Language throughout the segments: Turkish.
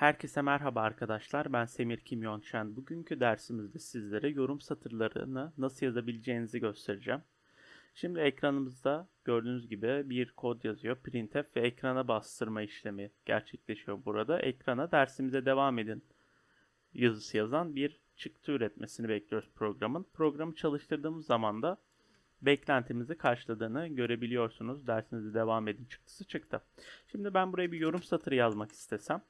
Herkese merhaba arkadaşlar. Ben Semir Kimyon Şen. Bugünkü dersimizde sizlere yorum satırlarını nasıl yazabileceğinizi göstereceğim. Şimdi ekranımızda gördüğünüz gibi bir kod yazıyor. Printf ve ekrana bastırma işlemi gerçekleşiyor burada. Ekrana dersimize devam edin yazısı yazan bir çıktı üretmesini bekliyoruz programın. Programı çalıştırdığımız zaman da beklentimizi karşıladığını görebiliyorsunuz. Dersinize devam edin çıktısı çıktı. Şimdi ben buraya bir yorum satırı yazmak istesem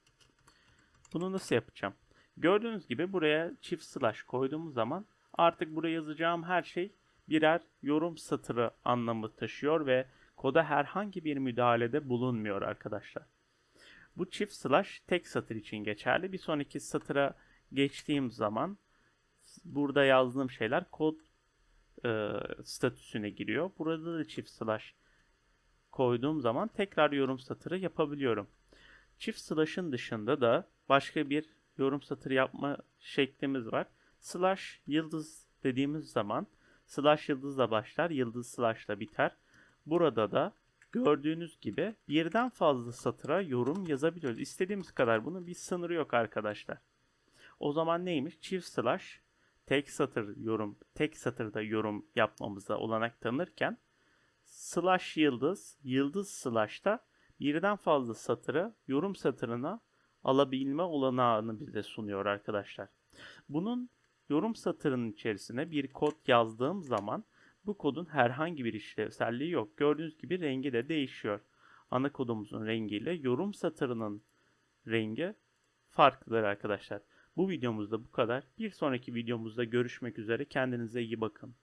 bunu nasıl yapacağım? Gördüğünüz gibi buraya çift slash koyduğumuz zaman artık buraya yazacağım her şey birer yorum satırı anlamı taşıyor ve koda herhangi bir müdahalede bulunmuyor arkadaşlar. Bu çift slash tek satır için geçerli. Bir sonraki satıra geçtiğim zaman burada yazdığım şeyler kod e, statüsüne giriyor. Burada da çift slash koyduğum zaman tekrar yorum satırı yapabiliyorum. Çift slash'ın dışında da başka bir yorum satırı yapma şeklimiz var. Slash yıldız dediğimiz zaman slash yıldızla başlar, yıldız slash'la biter. Burada da gördüğünüz gibi birden fazla satıra yorum yazabiliyoruz. İstediğimiz kadar bunun bir sınırı yok arkadaşlar. O zaman neymiş? Çift slash tek satır yorum, tek satırda yorum yapmamıza olanak tanırken slash yıldız, yıldız slash'ta birden fazla satırı yorum satırına alabilme olanağını bize sunuyor arkadaşlar. Bunun yorum satırının içerisine bir kod yazdığım zaman bu kodun herhangi bir işlevselliği yok. Gördüğünüz gibi rengi de değişiyor. Ana kodumuzun rengiyle yorum satırının rengi farklıdır arkadaşlar. Bu videomuzda bu kadar. Bir sonraki videomuzda görüşmek üzere. Kendinize iyi bakın.